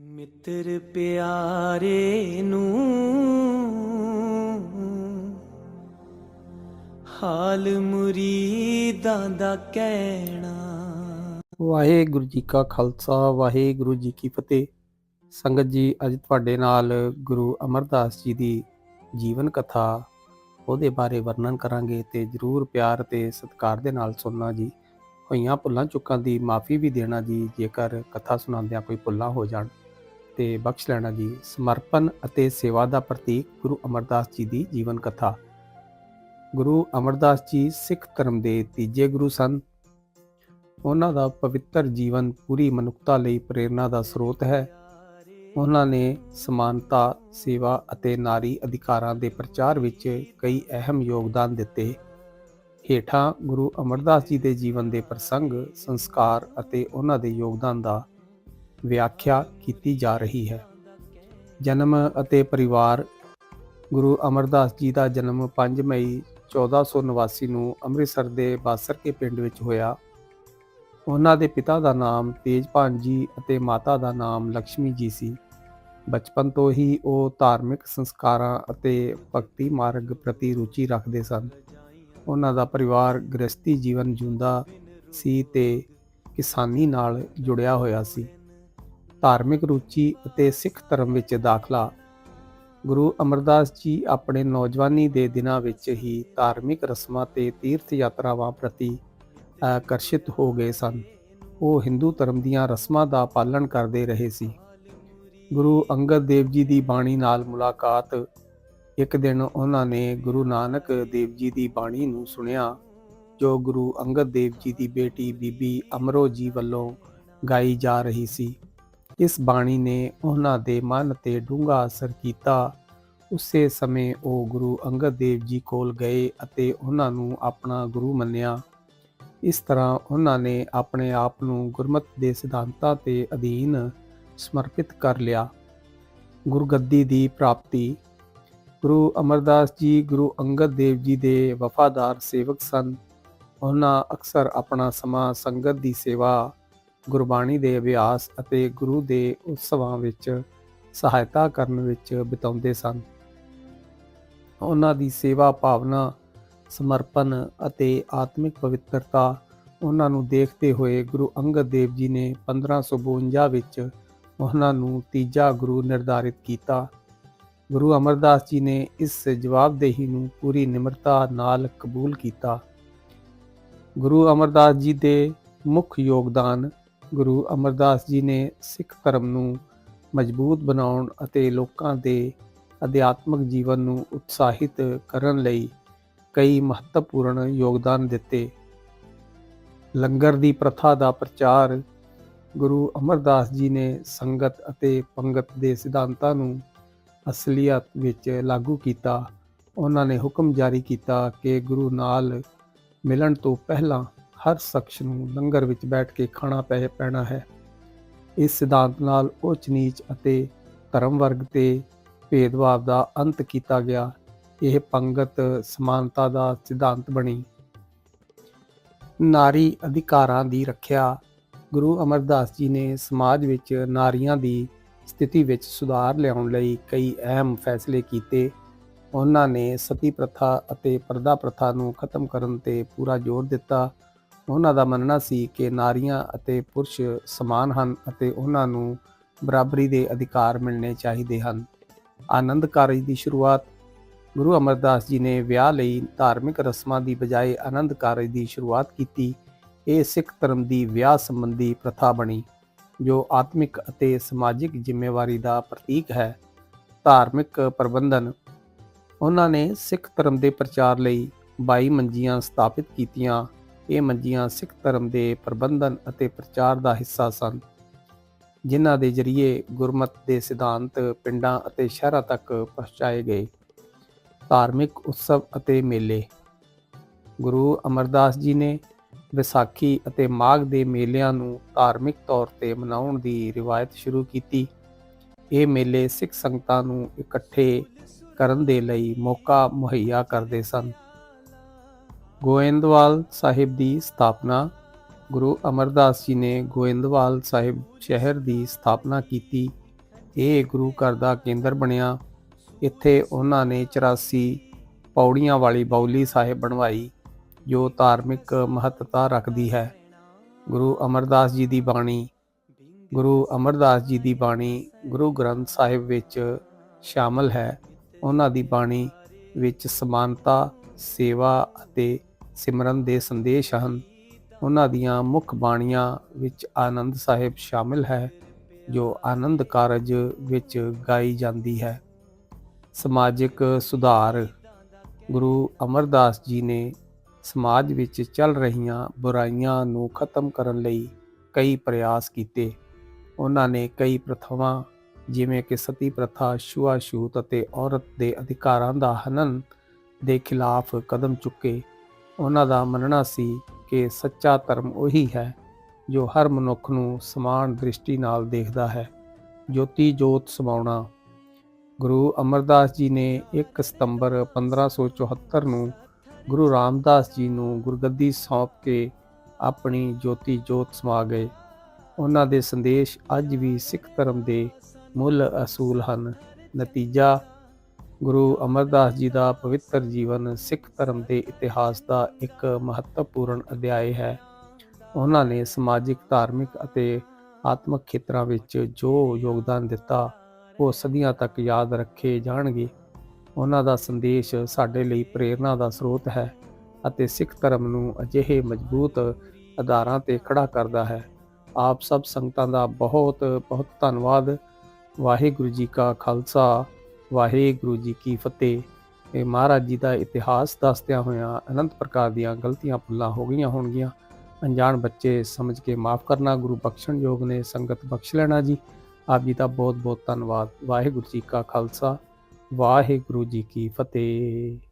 ਮਿੱਤਰ ਪਿਆਰੇ ਨੂੰ ਹਾਲ ਮੁਰੀਦਾਂ ਦਾ ਕਹਿਣਾ। ਵਾਹਿਗੁਰੂ ਜੀ ਕਾ ਖਾਲਸਾ, ਵਾਹਿਗੁਰੂ ਜੀ ਕੀ ਫਤਿਹ। ਸੰਗਤ ਜੀ, ਅੱਜ ਤੁਹਾਡੇ ਨਾਲ ਗੁਰੂ ਅਮਰਦਾਸ ਜੀ ਦੀ ਜੀਵਨ ਕਥਾ, ਉਹਦੇ ਬਾਰੇ ਵਰਣਨ ਕਰਾਂਗੇ ਤੇ ਜਰੂਰ ਪਿਆਰ ਤੇ ਸਤਿਕਾਰ ਦੇ ਨਾਲ ਸੁਣਨਾ ਜੀ। ਹੋਈਆਂ ਭੁੱਲਾਂ ਚੁੱਕਾਂ ਦੀ ਮਾਫੀ ਵੀ ਦੇਣਾ ਜੀ, ਜੇਕਰ ਕਥਾ ਸੁਣਾਉਂਦਿਆਂ ਕੋਈ ਭੁੱਲਾਂ ਹੋ ਜਾਣ। ਤੇ ਬਖਸ਼ ਲੈਣਾ ਜੀ। ਸਮਰਪਣ ਅਤੇ ਸੇਵਾ ਦਾ ਪ੍ਰਤੀਕ ਗੁਰੂ ਅਮਰਦਾਸ ਜੀ ਦੀ ਜੀਵਨ ਕਥਾ। ਗੁਰੂ ਅਮਰਦਾਸ ਜੀ ਸਿੱਖ ਧਰਮ ਦੇ ਤੀਜੇ ਗੁਰੂ ਸਨ। ਉਹਨਾਂ ਦਾ ਪਵਿੱਤਰ ਜੀਵਨ ਪੂਰੀ ਮਨੁੱਖਤਾ ਲਈ ਪ੍ਰੇਰਣਾ ਦਾ ਸਰੋਤ ਹੈ। ਉਹਨਾਂ ਨੇ ਸਮਾਨਤਾ, ਸੇਵਾ ਅਤੇ ਨਾਰੀ ਅਧਿਕਾਰਾਂ ਦੇ ਪ੍ਰਚਾਰ ਵਿੱਚ ਕਈ ਅਹਿਮ ਯੋਗਦਾਨ ਦਿੱਤੇ। ਹੇਠਾਂ ਗੁਰੂ ਅਮਰਦਾਸ ਜੀ ਦੇ ਜੀਵਨ ਦੇ ਪ੍ਰਸੰਗ, ਸੰਸਕਾਰ ਅਤੇ ਉਹਨਾਂ ਦੇ ਯੋਗਦਾਨ ਦਾ ਵਿਆਖਿਆ ਕੀਤੀ ਜਾ ਰਹੀ ਹੈ। ਜਨਮ ਅਤੇ ਪਰਿਵਾਰ, ਗੁਰੂ ਅਮਰਦਾਸ ਜੀ ਦਾ ਜਨਮ 5 ਮਈ 1489 ਨੂੰ ਅੰਮ੍ਰਿਤਸਰ ਦੇ ਬਾਸਰਕੇ ਪਿੰਡ ਵਿੱਚ ਹੋਇਆ। ਉਹਨਾਂ ਦੇ ਪਿਤਾ ਦਾ ਨਾਮ ਤੇਜਪਾਲ ਜੀ ਅਤੇ ਮਾਤਾ ਦਾ ਨਾਮ ਲక్ష్ਮੀ ਜੀ ਸੀ। ਬਚਪਨ ਤੋਂ ਹੀ ਉਹ ਧਾਰਮਿਕ ਸੰਸਕਾਰਾਂ ਅਤੇ ਭਗਤੀ ਮਾਰਗ ਪ੍ਰਤੀ ਰੁਚੀ ਰੱਖਦੇ ਸਨ। ਉਹਨਾਂ ਦਾ ਪਰਿਵਾਰ ਗ੍ਰਸਤੀ ਜੀਵਨ ਜਿਉਂਦਾ ਸੀ ਤੇ ਕਿਸਾਨੀ ਨਾਲ ਜੁੜਿਆ ਹੋਇਆ ਸੀ। ਧਾਰਮਿਕ ਰੁਚੀ ਅਤੇ ਸਿੱਖ ਧਰਮ ਵਿੱਚ ਦਾਖਲਾ। ਗੁਰੂ ਅਮਰਦਾਸ ਜੀ ਆਪਣੇ ਨੌਜਵਾਨੀ ਦੇ ਦਿਨਾਂ ਵਿੱਚ ਹੀ ਧਾਰਮਿਕ ਰਸਮਾਂ ਤੇ ਤੀਰਥ ਯਾਤਰਾਵਾਂ ਪ੍ਰਤੀ ਆਕਰਸ਼ਿਤ ਹੋ ਗਏ ਸਨ। ਉਹ ਹਿੰਦੂ ਧਰਮ ਦੀਆਂ ਰਸਮਾਂ ਦਾ ਪਾਲਣ ਕਰਦੇ ਰਹੇ ਸੀ। ਗੁਰੂ ਅੰਗਦ ਦੇਵ ਜੀ ਦੀ ਬਾਣੀ ਨਾਲ ਮੁਲਾਕਾਤ, ਇੱਕ ਦਿਨ ਉਹਨਾਂ ਨੇ ਗੁਰੂ ਨਾਨਕ ਦੇਵ ਜੀ ਦੀ ਬਾਣੀ ਨੂੰ ਸੁਣਿਆ, ਜੋ ਗੁਰੂ ਅੰਗਦ ਦੇਵ ਜੀ ਦੀ ਬੇਟੀ ਬੀਬੀ ਅਮਰੋ ਜੀ ਵੱਲੋਂ ਗਾਈ ਜਾ ਰਹੀ ਸੀ। ਇਸ ਬਾਣੀ ਨੇ ਉਹਨਾਂ ਦੇ ਮਨ ਤੇ ਡੂੰਘਾ ਅਸਰ ਕੀਤਾ। ਉਸੇ ਸਮੇਂ ਉਹ ਗੁਰੂ ਅੰਗਦ ਦੇਵ ਜੀ ਕੋਲ ਗਏ ਅਤੇ ਉਹਨਾਂ ਨੂੰ ਆਪਣਾ ਗੁਰੂ ਮੰਨਿਆ। ਇਸ ਤਰ੍ਹਾਂ ਉਹਨਾਂ ਨੇ ਆਪਣੇ ਆਪ ਨੂੰ ਗੁਰਮਤਿ ਦੇ ਸਿਧਾਂਤਾਂ ਤੇ ਅਧੀਨ ਸਮਰਪਿਤ ਕਰ ਲਿਆ। ਗੁਰਗੱਦੀ ਦੀ ਪ੍ਰਾਪਤੀ। ਗੁਰੂ ਅਮਰਦਾਸ ਜੀ, ਗੁਰੂ ਅੰਗਦ ਦੇਵ ਜੀ ਦੇ ਵਫਾਦਾਰ ਸੇਵਕ ਸਨ। ਉਹਨਾਂ ਅਕਸਰ ਆਪਣਾ ਸਮਾਂ ਸੰਗਤ ਦੀ ਸੇਵਾ ਗੁਰਬਾਣੀ ਦੇ ਅਭਿਆਸ ਅਤੇ ਗੁਰੂ ਦੇ ਉਤਸਵਾਂ ਵਿੱਚ ਸਹਾਇਤਾ ਕਰਨ ਵਿੱਚ ਬਿਤਾਉਂਦੇ ਸਨ। ਉਹਨਾਂ ਦੀ ਸੇਵਾ, ਭਾਵਨਾ, ਸਮਰਪਣ ਅਤੇ ਆਤਮਿਕ ਪਵਿੱਤਰਤਾ ਉਹਨਾਂ ਨੂੰ ਦੇਖਦੇ ਹੋਏ ਗੁਰੂ ਅੰਗਦ ਦੇਵ ਜੀ ਨੇ 1552 ਵਿੱਚ ਉਹਨਾਂ ਨੂੰ ਤੀਜਾ ਗੁਰੂ ਨਿਰਧਾਰਿਤ ਕੀਤਾ। ਗੁਰੂ ਅਮਰਦਾਸ ਜੀ ਨੇ ਇਸ ਜਵਾਬਦੇਹੀ ਨੂੰ ਪੂਰੀ ਨਿਮਰਤਾ ਨਾਲ ਕਬੂਲ ਕੀਤਾ। ਗੁਰੂ ਅਮਰਦਾਸ ਜੀ ਦੇ ਮੁੱਖ ਯੋਗਦਾਨ ਗੁਰੂ ਅਮਰਦਾਸ ਜੀ ਨੇ ਸਿੱਖ ਧਰਮ ਨੂੰ ਮਜ਼ਬੂਤ ਬਣਾਉਣ ਅਤੇ ਲੋਕਾਂ ਦੇ ਅਧਿਆਤਮਕ ਜੀਵਨ ਨੂੰ ਉਤਸ਼ਾਹਿਤ ਕਰਨ ਲਈ ਕਈ ਮਹੱਤਵਪੂਰਨ ਯੋਗਦਾਨ ਦਿੱਤੇ। ਲੰਗਰ ਦੀ ਪ੍ਰਥਾ ਦਾ ਪ੍ਰਚਾਰ ਗੁਰੂ ਅਮਰਦਾਸ ਜੀ ਨੇ ਸੰਗਤ ਅਤੇ ਪੰਗਤ ਦੇ ਸਿਧਾਂਤਾਂ ਨੂੰ ਅਸਲੀਅਤ ਵਿੱਚ ਲਾਗੂ ਕੀਤਾ। ਉਹਨਾਂ ਨੇ ਹੁਕਮ ਜਾਰੀ ਕੀਤਾ ਕਿ ਗੁਰੂ ਨਾਲ ਮਿਲਣ ਤੋਂ ਪਹਿਲਾਂ ਹਰ ਸ਼ਖਸ ਨੂੰ ਲੰਗਰ ਵਿੱਚ ਬੈਠ ਕੇ ਖਾਣਾ ਪੈ ਪੈਣਾ ਹੈ। ਇਸ ਸਿਧਾਂਤ ਨਾਲ ਉੱਚ ਨੀਚ ਅਤੇ ਧਰਮ ਵਰਗ ਤੇ ਭੇਦਭਾਵ ਦਾ ਅੰਤ ਕੀਤਾ ਗਿਆ। ਇਹ ਪੰਗਤ ਸਮਾਨਤਾ ਦਾ ਸਿਧਾਂਤ ਬਣੀ। ਨਾਰੀ ਅਧਿਕਾਰਾਂ ਦੀ ਰੱਖਿਆ। ਗੁਰੂ ਅਮਰਦਾਸ ਜੀ ਨੇ ਸਮਾਜ ਵਿੱਚ ਨਾਰੀਆਂ ਦੀ ਸਥਿਤੀ ਵਿੱਚ ਸੁਧਾਰ ਲਿਆਉਣ ਲਈ ਕਈ ਅਹਿਮ ਫੈਸਲੇ ਕੀਤੇ। ਉਹਨਾਂ ਨੇ ਸਤੀ ਪ੍ਰਥਾ ਅਤੇ ਪਰਦਾ ਪ੍ਰਥਾ ਨੂੰ ਖਤਮ ਕਰਨ ਤੇ ਪੂਰਾ ਜ਼ੋਰ ਦਿੱਤਾ। ਉਹਨਾਂ ਦਾ ਮੰਨਣਾ ਸੀ ਕਿ ਨਾਰੀਆਂ ਅਤੇ ਪੁਰਸ਼ ਸਮਾਨ ਹਨ ਅਤੇ ਉਹਨਾਂ ਨੂੰ ਬਰਾਬਰੀ ਦੇ ਅਧਿਕਾਰ ਮਿਲਣੇ ਚਾਹੀਦੇ ਹਨ। ਆਨੰਦ ਕਾਰਜ ਦੀ ਸ਼ੁਰੂਆਤ ਗੁਰੂ ਅਮਰਦਾਸ ਜੀ ਨੇ ਵਿਆਹ ਲਈ ਧਾਰਮਿਕ ਰਸਮਾਂ ਦੀ ਬਜਾਏ ਆਨੰਦ ਕਾਰਜ ਦੀ ਸ਼ੁਰੂਆਤ ਕੀਤੀ। ਇਹ ਸਿੱਖ ਧਰਮ ਦੀ ਵਿਆਹ ਸੰਬੰਧੀ ਪ੍ਰਥਾ ਬਣੀ, ਜੋ ਆਤਮਿਕ ਅਤੇ ਸਮਾਜਿਕ ਜ਼ਿੰਮੇਵਾਰੀ ਦਾ ਪ੍ਰਤੀਕ ਹੈ। ਧਾਰਮਿਕ ਪ੍ਰਬੰਧਨ ਉਹਨਾਂ ਨੇ ਸਿੱਖ ਧਰਮ ਦੇ ਪ੍ਰਚਾਰ ਲਈ 22 ਮੰਜੀਆਂ ਸਥਾਪਿਤ ਕੀਤੀਆਂ। ਇਹ ਮੰਜੀਆਂ ਸਿੱਖ ਧਰਮ ਦੇ ਪ੍ਰਬੰਧਨ ਅਤੇ ਪ੍ਰਚਾਰ ਦਾ ਹਿੱਸਾ ਸਨ, ਜਿਨ੍ਹਾਂ ਦੇ ਜ਼ਰੀਏ ਗੁਰਮਤ ਦੇ ਸਿਧਾਂਤ ਪਿੰਡਾਂ ਅਤੇ ਸ਼ਹਿਰਾਂ ਤੱਕ ਪਹੁੰਚਾਏ ਗਏ। ਧਾਰਮਿਕ ਉਤਸਵ ਅਤੇ ਮੇਲੇ। ਗੁਰੂ ਅਮਰਦਾਸ ਜੀ ਨੇ ਵਿਸਾਖੀ ਅਤੇ ਮਾਘ ਦੇ ਮੇਲਿਆਂ ਨੂੰ ਧਾਰਮਿਕ ਤੌਰ ਤੇ ਮਨਾਉਣ ਦੀ ਰਿਵਾਇਤ ਸ਼ੁਰੂ ਕੀਤੀ। ਇਹ ਮੇਲੇ ਸਿੱਖ ਸੰਗਤਾਂ ਨੂੰ ਇਕੱਠੇ ਕਰਨ ਦੇ ਲਈ ਮੌਕਾ ਮੁਹੱਈਆ ਕਰਦੇ ਸਨ। ਗੋਇੰਦਵਾਲ ਸਾਹਿਬ ਦੀ ਸਥਾਪਨਾ, ਗੁਰੂ ਅਮਰਦਾਸ ਜੀ ਨੇ ਗੋਇੰਦਵਾਲ ਸਾਹਿਬ ਸ਼ਹਿਰ ਦੀ ਸਥਾਪਨਾ ਕੀਤੀ। ਇਹ ਗੁਰੂ ਘਰ ਦਾ ਕੇਂਦਰ ਬਣਿਆ। ਇੱਥੇ ਉਹਨਾਂ ਨੇ 84 ਪੌੜੀਆਂ ਵਾਲੀ ਬੌਲੀ ਸਾਹਿਬ ਬਣਵਾਈ, ਜੋ ਧਾਰਮਿਕ ਮਹੱਤਤਾ ਰੱਖਦੀ ਹੈ। ਗੁਰੂ ਅਮਰਦਾਸ ਜੀ ਦੀ ਬਾਣੀ, ਗੁਰੂ ਅਮਰਦਾਸ ਜੀ ਦੀ ਬਾਣੀ ਗੁਰੂ ਗ੍ਰੰਥ ਸਾਹਿਬ ਵਿੱਚ ਸ਼ਾਮਲ ਹੈ। ਉਹਨਾਂ ਦੀ ਬਾਣੀ ਵਿੱਚ ਸਮਾਨਤਾ, ਸੇਵਾ ਅਤੇ ਸਿਮਰਨ ਦੇ ਸੰਦੇਸ਼ ਹਨ। ਉਹਨਾਂ ਦੀਆਂ ਮੁੱਖ ਬਾਣੀਆਂ ਵਿੱਚ ਆਨੰਦ ਸਾਹਿਬ ਸ਼ਾਮਿਲ ਹੈ, ਜੋ ਆਨੰਦ ਕਾਰਜ ਵਿੱਚ ਗਾਈ ਜਾਂਦੀ ਹੈ। ਸਮਾਜਿਕ ਸੁਧਾਰ, ਗੁਰੂ ਅਮਰਦਾਸ ਜੀ ਨੇ ਸਮਾਜ ਵਿੱਚ ਚੱਲ ਰਹੀਆਂ ਬੁਰਾਈਆਂ ਨੂੰ ਖਤਮ ਕਰਨ ਲਈ ਕਈ ਪ੍ਰਯਾਸ ਕੀਤੇ। ਉਹਨਾਂ ਨੇ ਕਈ ਪ੍ਰਥਾਵਾਂ, ਜਿਵੇਂ ਕਿ ਸਤੀ ਪ੍ਰਥਾ ਛੂਆਛੂਤ ਅਤੇ ਔਰਤ ਦੇ ਅਧਿਕਾਰਾਂ ਦਾ ਹਨਨ ਦੇ ਖਿਲਾਫ ਕਦਮ ਚੁੱਕੇ। ਉਹਨਾਂ ਦਾ ਮੰਨਣਾ ਸੀ ਕਿ ਸੱਚਾ ਧਰਮ ਉਹੀ ਹੈ ਜੋ ਹਰ ਮਨੁੱਖ ਨੂੰ ਸਮਾਨ ਦ੍ਰਿਸ਼ਟੀ ਨਾਲ ਦੇਖਦਾ ਹੈ। ਜੋਤੀ ਜੋਤ ਸਮਾਉਣਾ। ਗੁਰੂ ਅਮਰਦਾਸ ਜੀ ਨੇ 1 ਸਤੰਬਰ 1574 ਨੂੰ ਗੁਰੂ ਰਾਮਦਾਸ ਜੀ ਨੂੰ ਗੁਰਗੱਦੀ ਸੌਂਪ ਕੇ ਆਪਣੀ ਜੋਤੀ ਜੋਤ ਸਮਾ ਗਏ। ਉਹਨਾਂ ਦੇ ਸੰਦੇਸ਼ ਅੱਜ ਵੀ ਸਿੱਖ ਧਰਮ ਦੇ ਮੁੱਲ ਅਸੂਲ ਹਨ। ਨਤੀਜਾ ਗੁਰੂ ਅਮਰਦਾਸ ਜੀ ਦਾ ਪਵਿੱਤਰ ਜੀਵਨ ਸਿੱਖ ਧਰਮ ਦੇ ਇਤਿਹਾਸ ਦਾ ਇੱਕ ਮਹੱਤਵਪੂਰਨ ਅਧਿਆਇ ਹੈ। ਉਹਨਾਂ ਨੇ ਸਮਾਜਿਕ, ਧਾਰਮਿਕ ਅਤੇ ਆਤਮਿਕ ਖੇਤਰਾਂ ਵਿੱਚ ਜੋ ਯੋਗਦਾਨ ਦਿੱਤਾ, ਉਹ ਸਦੀਆਂ ਤੱਕ ਯਾਦ ਰੱਖੇ ਜਾਣਗੇ। ਉਹਨਾਂ ਦਾ ਸੰਦੇਸ਼ ਸਾਡੇ ਲਈ ਪ੍ਰੇਰਣਾ ਦਾ ਸਰੋਤ ਹੈ ਅਤੇ ਸਿੱਖ ਧਰਮ ਨੂੰ ਅਜਿਹੇ ਮਜ਼ਬੂਤ ਆਧਾਰਾਂ ਤੇ ਖੜਾ ਕਰਦਾ ਹੈ। ਆਪ ਸਭ ਸੰਗਤਾਂ ਦਾ ਬਹੁਤ ਬਹੁਤ ਧੰਨਵਾਦ। ਵਾਹਿਗੁਰੂ ਜੀ ਕਾ ਖਾਲਸਾ। ਵਾਹਿਗੁਰੂ ਜੀ ਕੀ ਫਤਿਹ। ਇਹ ਮਹਾਰਾਜ ਜੀ ਦਾ ਇਤਿਹਾਸ ਦੱਸਦਿਆਂ ਹੋਇਆਂ ਅਨੰਤ ਪ੍ਰਕਾਰ ਦੀਆਂ ਗਲਤੀਆਂ ਭੁੱਲਾਂ ਹੋ ਗਈਆਂ ਹੋਣਗੀਆਂ। ਅਣਜਾਣ ਬੱਚੇ ਸਮਝ ਕੇ ਮਾਫ ਕਰਨਾ ਗੁਰੂ ਬਖਸ਼ਣ ਯੋਗ ਨੇ ਸੰਗਤ ਬਖਸ਼ ਲੈਣਾ ਜੀ। ਆਪ ਜੀ ਦਾ ਬਹੁਤ ਬਹੁਤ ਧੰਨਵਾਦ। ਵਾਹਿਗੁਰੂ ਜੀ ਕਾ ਖਾਲਸਾ। ਵਾਹਿਗੁਰੂ ਜੀ ਕੀ ਫਤਿਹ।